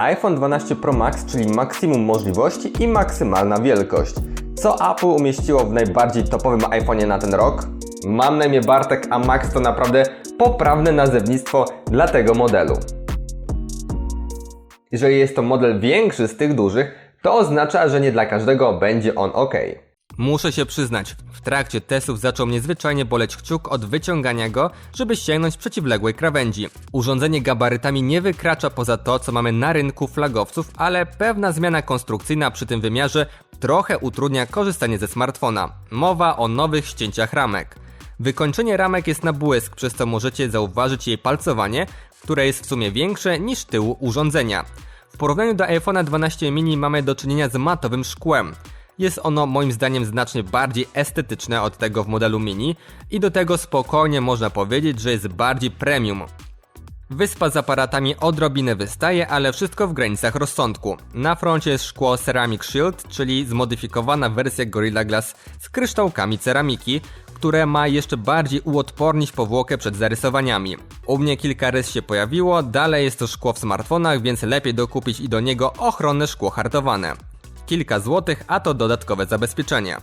iPhone 12 Pro Max, czyli maksimum możliwości i maksymalna wielkość. Co Apple umieściło w najbardziej topowym iPhone'ie na ten rok? Mam na imię Bartek, a Max to naprawdę poprawne nazewnictwo dla tego modelu. Jeżeli jest to model większy z tych dużych, to oznacza, że nie dla każdego będzie on ok. Muszę się przyznać, w trakcie testów zaczął mnie zwyczajnie boleć kciuk od wyciągania go, żeby sięgnąć przeciwległej krawędzi. Urządzenie gabarytami nie wykracza poza to, co mamy na rynku flagowców, ale pewna zmiana konstrukcyjna przy tym wymiarze trochę utrudnia korzystanie ze smartfona. Mowa o nowych ścięciach ramek. Wykończenie ramek jest na błysk, przez co możecie zauważyć jej palcowanie, które jest w sumie większe niż tył urządzenia. W porównaniu do iPhone'a 12 mini mamy do czynienia z matowym szkłem. Jest ono moim zdaniem znacznie bardziej estetyczne od tego w modelu mini i do tego spokojnie można powiedzieć, że jest bardziej premium. Wyspa z aparatami odrobinę wystaje, ale wszystko w granicach rozsądku. Na froncie jest szkło Ceramic Shield, czyli zmodyfikowana wersja Gorilla Glass z kryształkami ceramiki, które ma jeszcze bardziej uodpornić powłokę przed zarysowaniami. U mnie kilka rys się pojawiło, dalej jest to szkło w smartfonach, więc lepiej dokupić i do niego ochronne szkło hartowane. Kilka złotych, a to dodatkowe zabezpieczenie.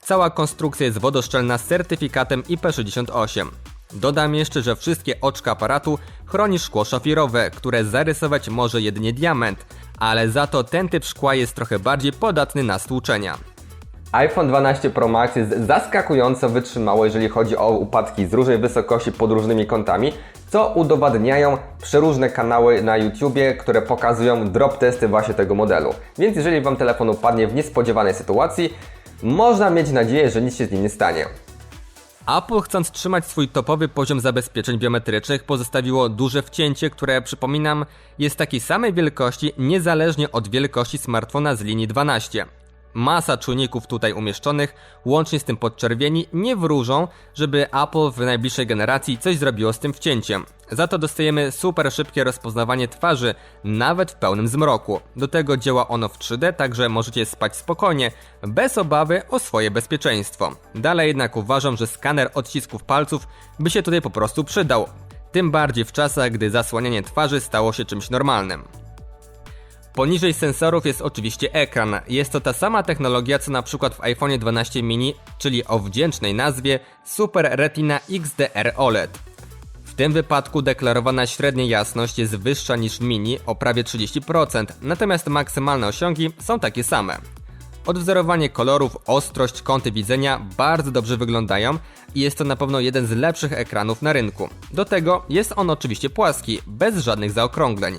Cała konstrukcja jest wodoszczelna z certyfikatem IP68. Dodam jeszcze, że wszystkie oczka aparatu chroni szkło szafirowe, które zarysować może jedynie diament, ale za to ten typ szkła jest trochę bardziej podatny na stłuczenia. iPhone 12 Pro Max jest zaskakująco wytrzymały, jeżeli chodzi o upadki z różnej wysokości pod różnymi kątami, co udowadniają przeróżne kanały na YouTubie, które pokazują drop testy właśnie tego modelu. Więc jeżeli Wam telefon upadnie w niespodziewanej sytuacji, można mieć nadzieję, że nic się z nim nie stanie. Apple chcąc trzymać swój topowy poziom zabezpieczeń biometrycznych pozostawiło duże wcięcie, które przypominam jest takiej samej wielkości niezależnie od wielkości smartfona z linii 12. Masa czujników tutaj umieszczonych, łącznie z tym podczerwieni, nie wróżą, żeby Apple w najbliższej generacji coś zrobiło z tym wcięciem. Za to dostajemy super szybkie rozpoznawanie twarzy, nawet w pełnym zmroku. Do tego działa ono w 3D, także możecie spać spokojnie, bez obawy o swoje bezpieczeństwo. Dalej jednak uważam, że skaner odcisków palców by się tutaj po prostu przydał. Tym bardziej w czasach, gdy zasłanianie twarzy stało się czymś normalnym. Poniżej sensorów jest oczywiście ekran. Jest to ta sama technologia co na przykład w iPhone 12 mini, czyli o wdzięcznej nazwie Super Retina XDR OLED. W tym wypadku deklarowana średnia jasność jest wyższa niż mini o prawie 30%, natomiast maksymalne osiągi są takie same. Odwzorowanie kolorów, ostrość, kąty widzenia bardzo dobrze wyglądają i jest to na pewno jeden z lepszych ekranów na rynku. Do tego jest on oczywiście płaski, bez żadnych zaokrągleń.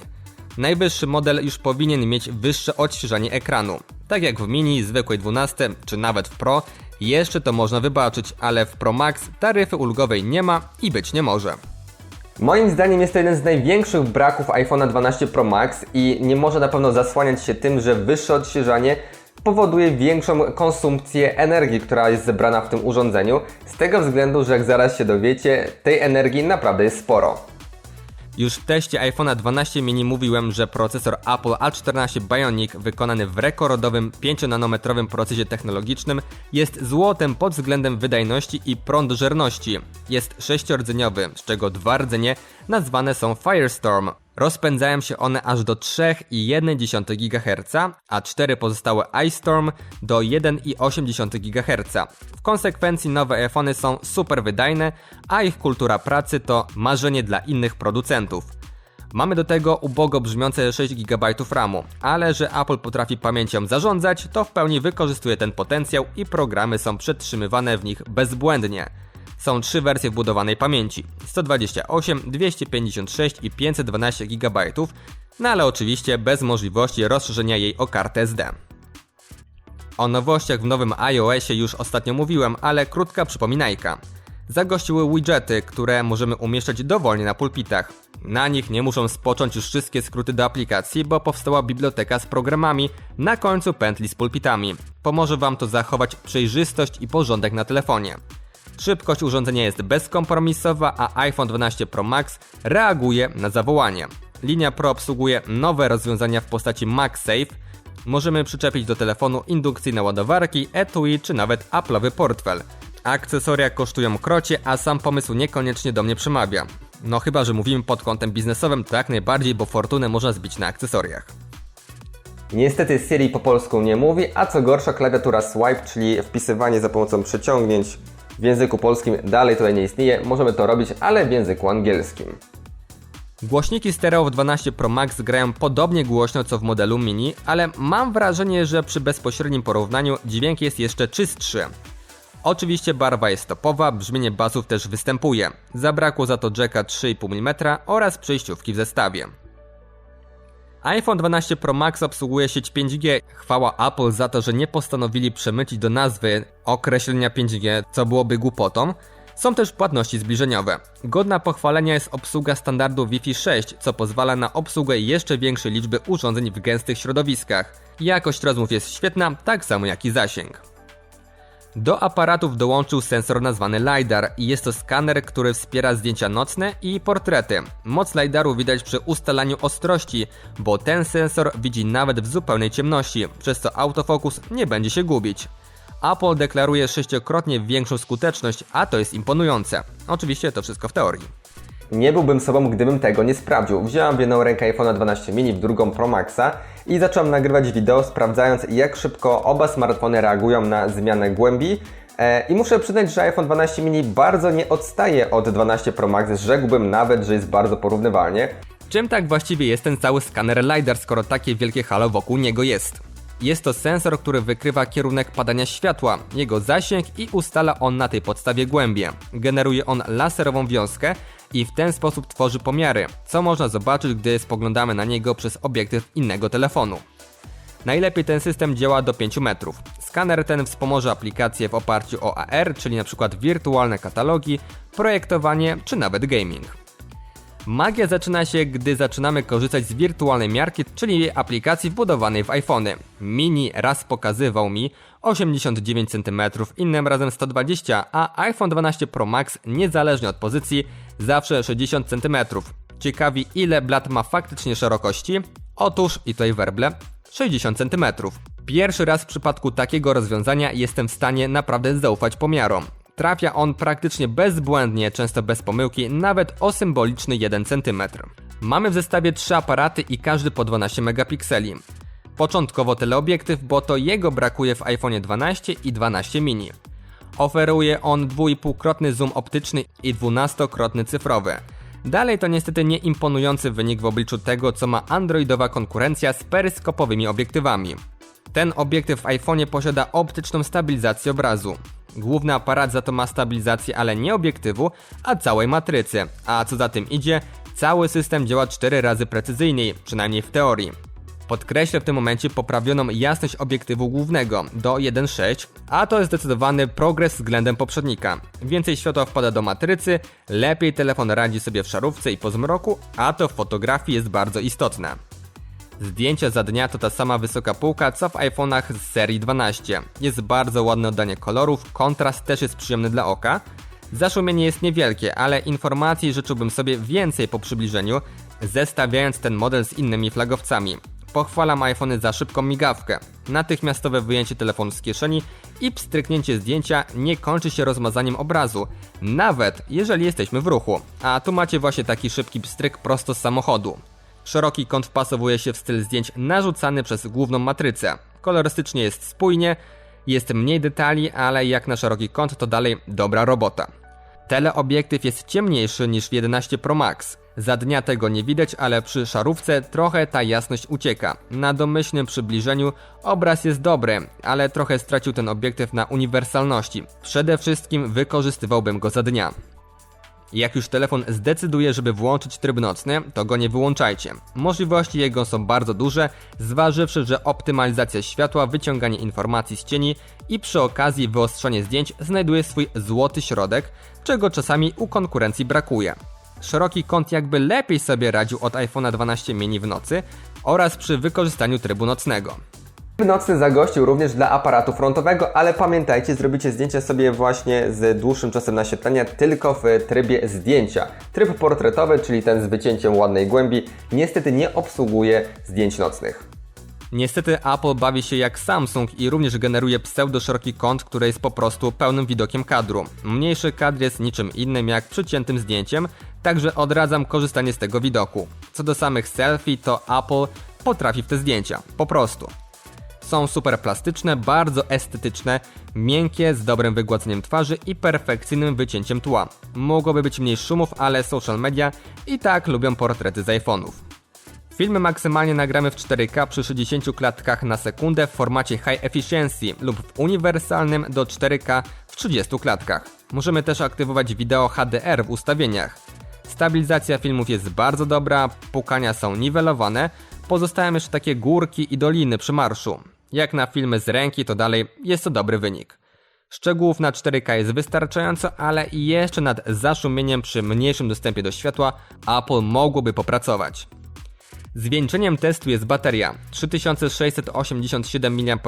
Najwyższy model już powinien mieć wyższe odświeżanie ekranu. Tak jak w mini, zwykłej 12 czy nawet w Pro, jeszcze to można wybaczyć, ale w Pro Max taryfy ulgowej nie ma i być nie może. Moim zdaniem jest to jeden z największych braków iPhone'a 12 Pro Max i nie może na pewno zasłaniać się tym, że wyższe odświeżanie powoduje większą konsumpcję energii, która jest zebrana w tym urządzeniu, z tego względu, że jak zaraz się dowiecie, tej energii naprawdę jest sporo. Już w teście iPhone'a 12 mini mówiłem, że procesor Apple A14 Bionic wykonany w rekordowym 5-nanometrowym procesie technologicznym jest złotem pod względem wydajności i prądożerności. Jest sześciordzeniowy, z czego dwa rdzenie nazwane są Firestorm. Rozpędzają się one aż do 3,1 GHz, a cztery pozostałe iStorm do 1,8 GHz. W konsekwencji nowe iPhony są super wydajne, a ich kultura pracy to marzenie dla innych producentów. Mamy do tego ubogo brzmiące 6 GB RAMu, ale że Apple potrafi pamięcią zarządzać, to w pełni wykorzystuje ten potencjał i programy są przetrzymywane w nich bezbłędnie. Są trzy wersje wbudowanej pamięci: 128, 256 i 512 GB, no ale oczywiście bez możliwości rozszerzenia jej o kartę SD. O nowościach w nowym iOSie już ostatnio mówiłem, ale krótka przypominajka. Zagościły widgety, które możemy umieszczać dowolnie na pulpitach. Na nich nie muszą spocząć już wszystkie skróty do aplikacji, bo powstała biblioteka z programami na końcu pętli z pulpitami. Pomoże Wam to zachować przejrzystość i porządek na telefonie. Szybkość urządzenia jest bezkompromisowa, a iPhone 12 Pro Max reaguje na zawołanie. Linia Pro obsługuje nowe rozwiązania w postaci MagSafe. Możemy przyczepić do telefonu indukcyjne ładowarki, etui czy nawet Apple'owy portfel. Akcesoria kosztują krocie, a sam pomysł niekoniecznie do mnie przemawia. No chyba, że mówimy pod kątem biznesowym, to jak najbardziej, bo fortunę można zbić na akcesoriach. Niestety Siri po polsku nie mówi, a co gorsza klawiatura swipe, czyli wpisywanie za pomocą przeciągnięć w języku polskim dalej tutaj nie istnieje. Możemy to robić, ale w języku angielskim. Głośniki stereo w 12 Pro Max grają podobnie głośno co w modelu mini, ale mam wrażenie, że przy bezpośrednim porównaniu dźwięk jest jeszcze czystszy. Oczywiście barwa jest topowa, brzmienie basów też występuje. Zabrakło za to jacka 3,5 mm oraz przejściówki w zestawie. iPhone 12 Pro Max obsługuje sieć 5G. Chwała Apple za to, że nie postanowili przemycić do nazwy określenia 5G, co byłoby głupotą. Są też płatności zbliżeniowe. Godna pochwalenia jest obsługa standardu Wi-Fi 6, co pozwala na obsługę jeszcze większej liczby urządzeń w gęstych środowiskach. Jakość rozmów jest świetna, tak samo jak i zasięg. Do aparatów dołączył sensor nazwany LiDAR i jest to skaner, który wspiera zdjęcia nocne i portrety. Moc LiDARu widać przy ustalaniu ostrości, bo ten sensor widzi nawet w zupełnej ciemności, przez co autofokus nie będzie się gubić. Apple deklaruje sześciokrotnie większą skuteczność, a to jest imponujące. Oczywiście to wszystko w teorii. Nie byłbym sobą, gdybym tego nie sprawdził. Wziąłem w jedną rękę iPhone'a 12 mini, w drugą Pro Maxa i zacząłem nagrywać wideo, sprawdzając jak szybko oba smartfony reagują na zmianę głębi. E, I muszę przyznać, że iPhone 12 mini bardzo nie odstaje od 12 Pro Max. Rzekłbym nawet, że jest bardzo porównywalnie. Czym tak właściwie jest ten cały skaner LiDAR, skoro takie wielkie halo wokół niego jest? Jest to sensor, który wykrywa kierunek padania światła, jego zasięg i ustala on na tej podstawie głębię. Generuje on laserową wiązkę i w ten sposób tworzy pomiary, co można zobaczyć, gdy spoglądamy na niego przez obiektyw innego telefonu. Najlepiej ten system działa do 5 metrów. Skaner ten wspomoże aplikacje w oparciu o AR, czyli np. wirtualne katalogi, projektowanie czy nawet gaming. Magia zaczyna się, gdy zaczynamy korzystać z wirtualnej miarki, czyli aplikacji wbudowanej w iPhony. Mini raz pokazywał mi 89 cm, innym razem 120, a iPhone 12 Pro Max niezależnie od pozycji zawsze 60 cm. Ciekawi ile blat ma faktycznie szerokości? Otóż, i tutaj werble, 60 cm. Pierwszy raz w przypadku takiego rozwiązania jestem w stanie naprawdę zaufać pomiarom. Trafia on praktycznie bezbłędnie, często bez pomyłki, nawet o symboliczny 1 cm. Mamy w zestawie trzy aparaty i każdy po 12 megapikseli. Początkowo teleobiektyw, bo to jego brakuje w iPhone 12 i 12 mini. Oferuje on 2,5-krotny zoom optyczny i 12-krotny cyfrowy. Dalej to niestety nieimponujący wynik w obliczu tego, co ma androidowa konkurencja z peryskopowymi obiektywami. Ten obiektyw w iPhone'ie posiada optyczną stabilizację obrazu. Główny aparat za to ma stabilizację, ale nie obiektywu, a całej matrycy. A co za tym idzie, cały system działa 4 razy precyzyjniej, przynajmniej w teorii. Podkreślę w tym momencie poprawioną jasność obiektywu głównego do 1.6, a to jest zdecydowany progres względem poprzednika. Więcej światła wpada do matrycy, lepiej telefon radzi sobie w szarówce i po zmroku, a to w fotografii jest bardzo istotne. Zdjęcia za dnia to ta sama wysoka półka co w iPhone'ach z serii 12. Jest bardzo ładne oddanie kolorów, kontrast też jest przyjemny dla oka. Zaszumienie jest niewielkie, ale informacji życzyłbym sobie więcej po przybliżeniu, zestawiając ten model z innymi flagowcami. Pochwalam iPhony za szybką migawkę. Natychmiastowe wyjęcie telefonu z kieszeni i pstryknięcie zdjęcia nie kończy się rozmazaniem obrazu, nawet jeżeli jesteśmy w ruchu. A tu macie właśnie taki szybki pstryk prosto z samochodu. Szeroki kąt wpasowuje się w styl zdjęć narzucany przez główną matrycę. Kolorystycznie jest spójnie, jest mniej detali, ale jak na szeroki kąt to dalej dobra robota. Teleobiektyw jest ciemniejszy niż w 11 Pro Max. Za dnia tego nie widać, ale przy szarówce trochę ta jasność ucieka. Na domyślnym przybliżeniu obraz jest dobry, ale trochę stracił ten obiektyw na uniwersalności. Przede wszystkim wykorzystywałbym go za dnia. Jak już telefon zdecyduje, żeby włączyć tryb nocny, to go nie wyłączajcie. Możliwości jego są bardzo duże, zważywszy, że optymalizacja światła, wyciąganie informacji z cieni i przy okazji wyostrzenie zdjęć znajduje swój złoty środek, czego czasami u konkurencji brakuje. Szeroki kąt jakby lepiej sobie radził od iPhone'a 12 mini w nocy oraz przy wykorzystaniu trybu nocnego. Nocny zagościł również dla aparatu frontowego, ale pamiętajcie, zrobicie zdjęcie sobie właśnie z dłuższym czasem naświetlenia tylko w trybie zdjęcia. Tryb portretowy, czyli ten z wycięciem ładnej głębi, niestety nie obsługuje zdjęć nocnych. Niestety Apple bawi się jak Samsung i również generuje pseudo szeroki kąt, który jest po prostu pełnym widokiem kadru. Mniejszy kadr jest niczym innym jak przyciętym zdjęciem, także odradzam korzystanie z tego widoku. Co do samych selfie, to Apple potrafi w te zdjęcia, po prostu. Są super plastyczne, bardzo estetyczne, miękkie, z dobrym wygładzeniem twarzy i perfekcyjnym wycięciem tła. Mogłoby być mniej szumów, ale social media i tak lubią portrety z iPhone'ów. Filmy maksymalnie nagramy w 4K przy 60 klatkach na sekundę w formacie High Efficiency lub w uniwersalnym do 4K w 30 klatkach. Możemy też aktywować wideo HDR w ustawieniach. Stabilizacja filmów jest bardzo dobra, pukania są niwelowane, pozostają jeszcze takie górki i doliny przy marszu. Jak na filmy z ręki to dalej jest to dobry wynik. Szczegółów na 4K jest wystarczająco, ale jeszcze nad zaszumieniem przy mniejszym dostępie do światła Apple mogłoby popracować. Zwieńczeniem testu jest bateria. 3687 mAh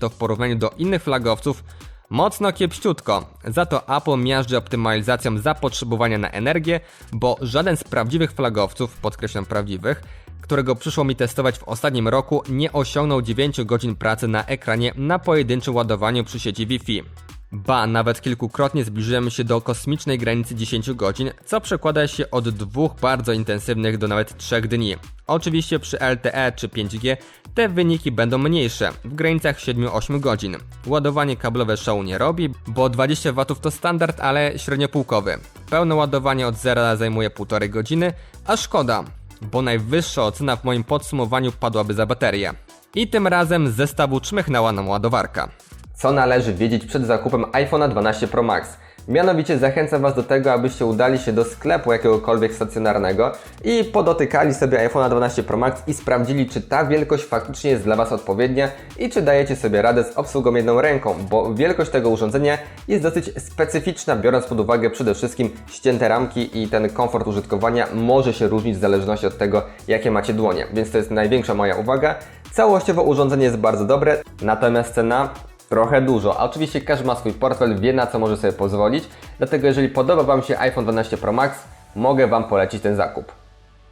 to w porównaniu do innych flagowców mocno kiepściutko. Za to Apple miażdży optymalizacją zapotrzebowania na energię, bo żaden z prawdziwych flagowców, podkreślam prawdziwych, którego przyszło mi testować w ostatnim roku, nie osiągnął 9 godzin pracy na ekranie na pojedynczym ładowaniu przy sieci Wi-Fi. Ba, nawet kilkukrotnie zbliżyłem się do kosmicznej granicy 10 godzin, co przekłada się od dwóch bardzo intensywnych do nawet 3 dni. Oczywiście przy LTE czy 5G te wyniki będą mniejsze, w granicach 7-8 godzin. Ładowanie kablowe szału nie robi, bo 20 W to standard, ale średniopółkowy. Pełne ładowanie od zera zajmuje 1,5 godziny, a szkoda, bo najwyższa ocena w moim podsumowaniu padłaby za baterię. I tym razem zestawu czmychnęła nam ładowarka. Co należy wiedzieć przed zakupem iPhone'a 12 Pro Max? Mianowicie zachęcam Was do tego, abyście udali się do sklepu jakiegokolwiek stacjonarnego i podotykali sobie iPhone'a 12 Pro Max i sprawdzili, czy ta wielkość faktycznie jest dla Was odpowiednia i czy dajecie sobie radę z obsługą jedną ręką, bo wielkość tego urządzenia jest dosyć specyficzna, biorąc pod uwagę przede wszystkim ścięte ramki i ten komfort użytkowania może się różnić w zależności od tego, jakie macie dłonie, więc to jest największa moja uwaga. Całościowo urządzenie jest bardzo dobre, natomiast cena trochę dużo. A oczywiście każdy ma swój portfel, wie na co może sobie pozwolić. Dlatego jeżeli podoba Wam się iPhone 12 Pro Max, mogę Wam polecić ten zakup.